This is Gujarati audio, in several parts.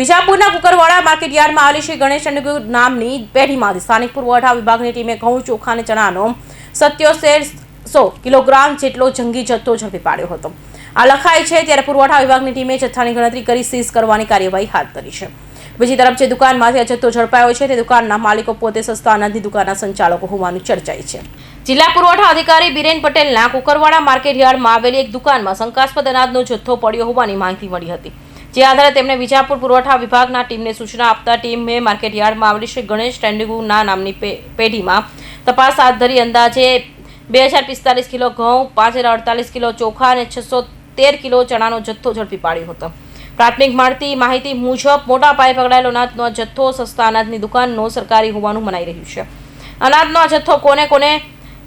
વિજાપુરના કુકરવાડા માર્કેટ યાર્ડમાં આવેલી શ્રી ગણેશ ચંડગુ નામની પેઢીમાંથી સ્થાનિક પુરવઠા વિભાગની ટીમે ઘઉં ચોખા અને ચણાનો સત્યોતેર સો કિલોગ્રામ જેટલો જંગી જથ્થો ઝડપી પાડ્યો હતો. આ લખાય છે, ત્યારે પુરવઠા વિભાગની ટીમે જથ્થાની ગણતરી કરી સીઝ કરવાની કાર્યવાહી હાથ ધરી છે. બીજી તરફ જે દુકાનમાંથી આ જથ્થો ઝડપાયો છે, તે દુકાનના માલિકો પોતે સસ્તા અનાજની દુકાનના સંચાલકો હોવાનું ચર્ચાય છે. જિલ્લા પુરવઠા અધિકારી બિરેન પટેલના કુકરવાડા માર્કેટ યાર્ડમાં આવેલી એક દુકાનમાં શંકાસ્પદ અનાજનો જથ્થો પડ્યો હોવાની માહિતી મળી હતી. જે આધારે તેમણે વિજાપુર પુરવઠા વિભાગના ટીમને સૂચના આપતા ટીમે માર્કેટ યાર્ડમાં આવેલી શ્રી ગણેશ ટેન્ડગુના નામની પેઢીમાં તપાસ હાથ ધરી અંદાજે બે હજાર પિસ્તાલીસ કિલો ઘઉં, પાંચ હજાર અડતાલીસ કિલો ચોખા અને છસો તેર કિલો ચણાનો જથ્થો ઝડપી પાડ્યો હતો. પ્રાથમિક મળતી માહિતી મુજબ મોટા પાયે પકડાયેલો અનાજનો જથ્થો સસ્તા અનાજની દુકાનનો સરકારી હોવાનું મનાઈ રહ્યું છે. અનાજનો જથ્થો કોને કોને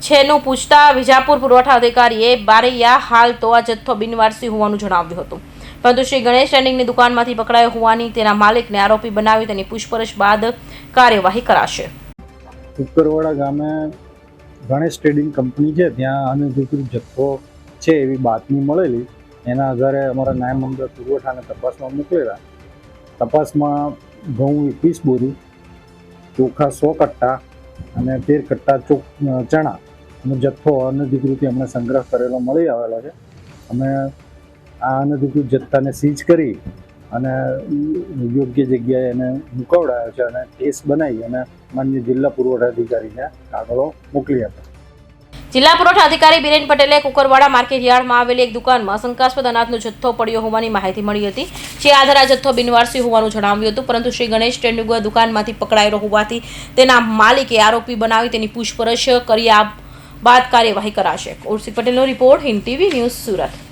છેનું પૂછતા વિજાપુર પુરવઠા અધિકારીએ બારૈયા હાલ તો આ જથ્થો બિનવારસી હોવાનું જણાવ્યું હતું. પરંતુ શ્રી ગણેશ ટ્રેડિંગની દુકાનમાંથી પકડાયો હોવાની તેના માલિકને આરોપી બનાવી તેની પૂછપરછ બાદ કાર્યવાહી કરાશે. કુકરવાડા ગામે ગણેશ ટ્રેડિંગ કંપની છે, ત્યાં અનધિકૃત જથ્થો છે એવી બાતમી મળેલી. એના આધારે અમારા નાયબ મંડળ પુરવઠાને તપાસમાં મોકલેલા. તપાસમાં ઘઉં એકવીસ બોરી, ચોખા સો કટ્ટા અને તેર કટ્ટા ચોક ચણા નો જથ્થો અનધિકૃત અમને સંગ્રહ કરેલો, મળી આવેલો છે. અમે આ અનધિકૃત જથ્થાને સીઝ કરી અને યોગ્ય જગ્યાએ એને મુકાવડાયો છે અને કેસ બનાવી અને માન્ય જિલ્લા પુરવઠા અધિકારીને કાગળો મોકલી આપ્યા. જિલ્લા પુરવઠા અધિકારી બિરેન પટેલે કુકરવાડા માર્કેટ યાર્ડમાં આવેલી એક દુકાનમાં શંકાસ્પદ અનાજનો જથ્થો પડ્યો હોવાની માહિતી મળી હતી, જે આધારે આ જથ્થો બિનવારસી હોવાનું જણાવ્યું હતું, પરંતુ શ્રી ગણેશ ટેન્ડુગા દુકાનમાંથી પકડાયેલો હોવાથી તેના માલિકે આરોપી બનાવી તેની પૂછપરછ કર્યા બાદ કાર્યવાહી કરાશે. કૌશિક પટેલનો report Hind TV news Surat.